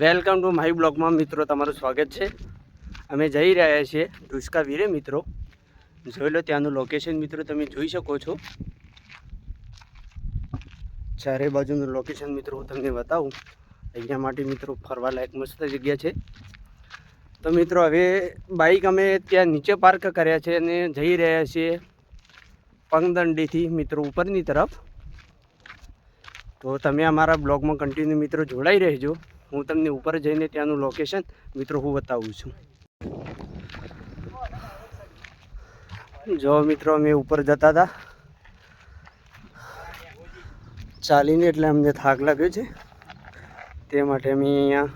Welcome to my બ્લોગમાં મિત્રો તમારું સ્વાગત છે. અમે જઈ રહ્યા છીએ ડુસ્કા વીરે મિત્રો. જોઈ લો ત્યાંનું લોકેશન મિત્રો, તમે જોઈ શકો છો. ચારે બાજુનું લોકેશન મિત્રો હું તમને બતાવું. અહીંયા માટે મિત્રો ફરવા લાયક મસ્ત જગ્યા છે. તો મિત્રો હવે બાઇક અમે ત્યાં નીચે પાર્ક કર્યા છે અને જઈ રહ્યા છીએ પંગદંડીથી મિત્રો ઉપરની તરફ. તો તમે અમારા બ્લોગમાં કન્ટિન્યુ મિત્રો જોડાઈ રહેજો. હું તમને ઉપર જઈને ત્યાંનું લોકેશન મિત્રો હું બતાવું છું. જો મિત્રો અમે ઉપર જતા હતા. ચાલીને એટલે અમને થાક લાગ્યો છે. તે માટે અમે અહીંયા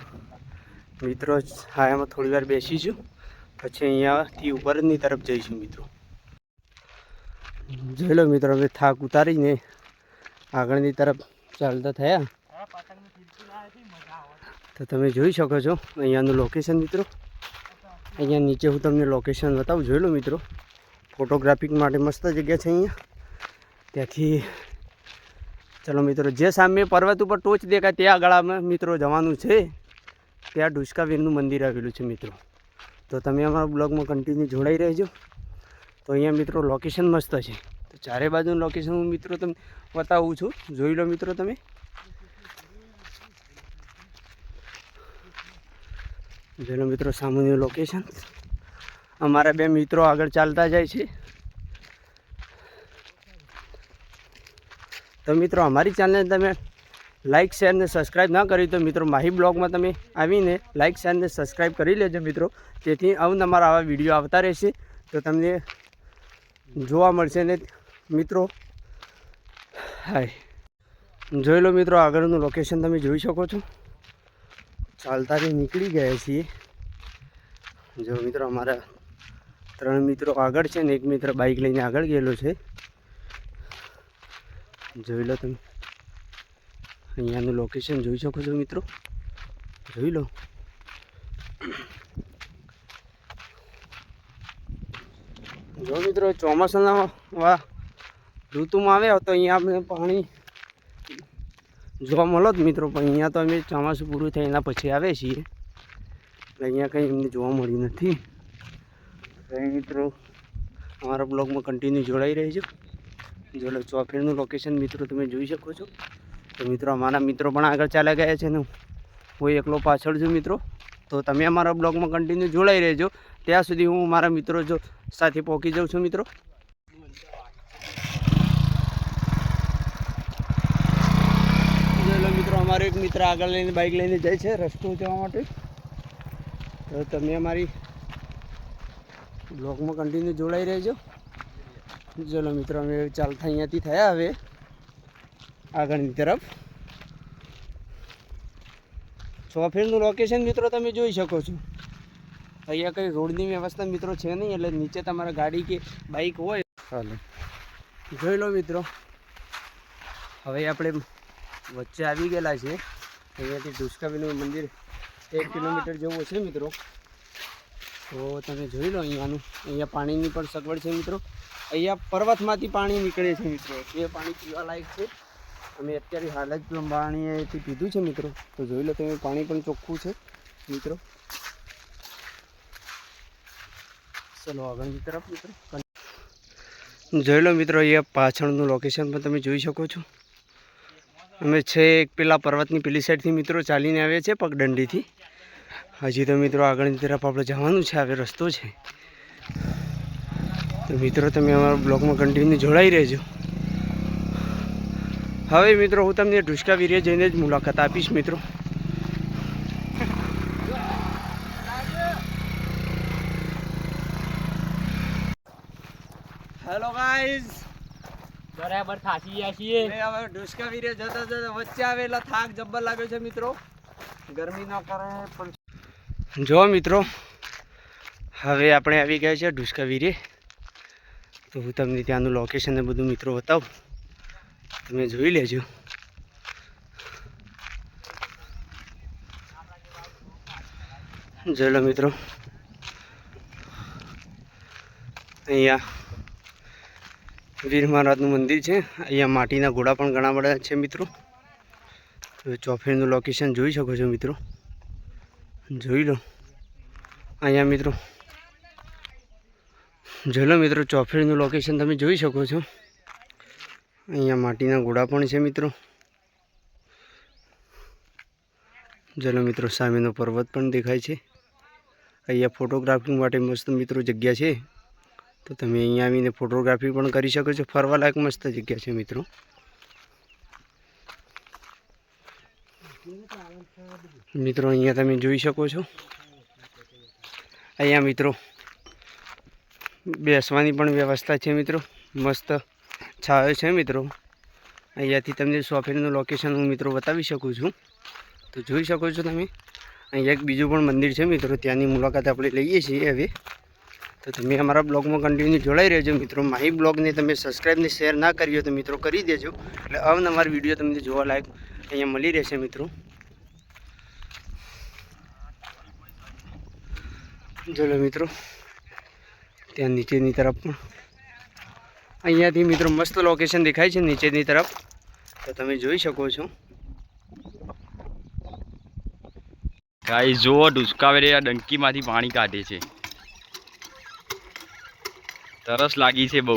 મિત્રો હાયામાં થોડી વાર બેસીશું પછી અહીંયાથી ઉપરની તરફ જઈશું મિત્રો. જોઈ લો મિત્રો, અમે થાક ઉતારીને આગળની તરફ ચાલતા થયા. તો તમે જોઈ શકો છો અહીંયાનું લોકેશન મિત્રો. અહીંયા નીચે હું તમને લોકેશન બતાવું, જોઈ લો મિત્રો. ફોટોગ્રાફી માટે મસ્ત જગ્યા છે અહીંયા. ત્યાંથી ચલો મિત્રો, જે સામે પર્વત ઉપર ટોચ દેખાય ત્યાં આગળ અમે મિત્રો જવાનું છે. ત્યાં ઢુસકાવીરનું મંદિર આવેલું છે મિત્રો. તો તમે અમારા બ્લોગમાં કન્ટિન્યુ જોડાઈ રહેજો. તો અહીંયા મિત્રો લોકેશન મસ્ત છે. તો ચારે બાજુનું લોકેશન હું મિત્રો તમને બતાવું છું. જોઈ લો મિત્રો તમે. લો મિત્રો સામેનું લોકેશન અમારા બે મિત્રો આગળ ચાલતા જાય છે. તો મિત્રો, અમારી ચેનલને તમે લાઇક શેર ને સબસ્ક્રાઈબ ના કરી તો મિત્રો માહી બ્લોગમાં તમે આવીને લાઇક શેર ને સબસ્ક્રાઈબ કરી લેજો મિત્રો. તેથી અવનવર આવા વીડિયો આવતા રહેશે. તો તમને જોવા મળશે ને મિત્રો. હાય. જોઈ લો મિત્રો, આગળનું લોકેશન તમે જોઈ શકો છો. ચાલતાથી નીકળી ગયા છીએ. જો મિત્રો, અમારા ત્રણ મિત્રો આગળ છે ને, એક મિત્ર બાઇક લઈને આગળ ગયેલો છે. જોઈ લો તમે. અહીંયાનું લોકેશન જોઈ શકો છો મિત્રો? જોઈ લો. જો મિત્રો, ચોમાસાના ઋતુમાં આવ્યા તો અહીંયા આપણે પાણી જોવા મળો જ મિત્રો, પણ અહીંયા તો અમે ચોમાસું પૂરું થાય એના પછી આવે છીએ. એટલે અહીંયા કંઈ અમને જોવા મળ્યું નથી. મિત્રો, અમારા બ્લોગમાં કન્ટિન્યુ જોડાઈ રહેજો. જો ચોફેરનું લોકેશન મિત્રો તમે જોઈ શકો છો. તો મિત્રો, અમારા મિત્રો પણ આગળ ચાલ્યા ગયા છે ને. હું એકલો પાછળ છું મિત્રો. તો તમે અમારા બ્લોગમાં કન્ટિન્યુ જોડાઈ રહેજો. ત્યાં સુધી હું મારા મિત્રો જો સાથે પહોંચી જાઉં છું મિત્રો. લો મિત્રો અમારો એક મિત્ર આગળ લઈને બાઇક લઈને જાય છે રસ્તો જવા માટે. તો તમે અમારી બ્લોગમાં કન્ટિન્યુ જોડાઈ રહેજો. ચલો મિત્રો અમે ચાલતા અહીંયાથી થયા હવે આગળની તરફ. સોફેરનું લોકેશન મિત્રો તમે જોઈ શકો છો. અહીંયા કંઈ રોડની વ્યવસ્થા મિત્રો છે નહીં એટલે નીચે તમારા ગાડી કે બાઇક હોય. ચાલો જોઈ લો મિત્રો. હવે આપણે વચ્ચે આવી ગયેલા છે. અહીંયાથી ડુસ્કાવીનું મંદિર એક કિલોમીટર જેવું છે મિત્રો. તો તમે જોઈ લો અહીંયાનું. અહીંયા પાણીની પણ સગવડ છે મિત્રો. અહીંયા પર્વતમાંથી પાણી નીકળે છે મિત્રો. એ પાણી પીવા લાયક છે. અમે અત્યારે હાલ જ પાણી પીધું છે મિત્રો. તો જોઈ લો તમે, પાણી પણ ચોખ્ખું છે મિત્રો. ચલો આગળની તરફ મિત્રો. જોઈ લો મિત્રો, અહીંયા પાછળનું લોકેશન પણ તમે જોઈ શકો છો. અમે છે એક પેલા પર્વતની પેલી સાઈડથી મિત્રો ચાલીને આવ્યા છે પગદંડીથી હજી તો મિત્રો આગળની તરફ આપણે જવાનું છે, હવે રસ્તો છે. તો મિત્રો તમે અમારા બ્લોગમાં કન્ટિન્યુ જોડાઈ રહેજો. હવે મિત્રો હું તમને ઢુસકા વીરે જઈને જ મુલાકાત આપીશ મિત્રો. હેલો ગાઈઝ બરાબર થાકી ગયા છીએ. હવે ડુસકા વીરે જતા જતા વચ્ચે આવેલા થાક જબ્બર લાગ્યો છે મિત્રો. ગરમી ના કારણે પણ જો મિત્રો હવે આપણે આવી ગયા છે ડુસકા વીરે. તો હું તમને ત્યાંનું લોકેશન ને બધું મિત્રો બતાવું. તમે જોઈ લેજો. જોઈ લો મિત્રો. અહીંયા વીર મહારાજનું મંદિર છે. અહીંયા માટીના ઘોડા પણ ઘણા બધા છે મિત્રો. ચોફેરનું લોકેશન જોઈ શકો છો મિત્રો. જોઈ લો. અહીંયા મિત્રો. જોઈ લો મિત્રો, ચોફેરનું લોકેશન તમે જોઈ શકો છો. અહીંયા માટીના ઘોડા પણ છે મિત્રો. જોઈ મિત્રો, સામેનો પર્વત પણ દેખાય છે. અહીંયા ફોટોગ્રાફી માટે મસ્ત મિત્રો જગ્યા છે. તો તમે અહીંયા આવીને ફોટોગ્રાફી પણ કરી શકો છો. ફરવા લાયક મસ્ત જગ્યા છે મિત્રો. મિત્રો, અહીંયા તમે જોઈ શકો છો. અહીંયા મિત્રો, બેસવાની પણ વ્યવસ્થા છે મિત્રો. મસ્ત છાયો છે મિત્રો. અહીંયાથી તમને સોફેરનું લોકેશન હું મિત્રો બતાવી શકું છું. તો જોઈ શકો છો તમે. અહીંયા એક બીજું પણ મંદિર છે મિત્રો. ત્યાંની મુલાકાત આપણે લઈએ છીએ હવે. તો તમે અમારા બ્લોગમાં કન્ટિન્યુ જોડાઈ રહેજો મિત્રો. માહી બ્લોગને તમે સબસ્ક્રાઈબ ને શેર ના કર્યો તો મિત્રો કરી દેજો. એટલે અવનવાર વીડિયો તમને જોવા લાયક અહીંયા મળી રહેશે મિત્રો. ચલો મિત્રો. ત્યાં નીચેની તરફ પણ અહીંયાથી મિત્રો મસ્ત લોકેશન દેખાય છે નીચેની તરફ. તો તમે જોઈ શકો છો. ગાય જુઓ ડુસકાવેરે આ ડંકીમાંથી પાણી કાઢે છે. તરસ લાગી છે બહુ.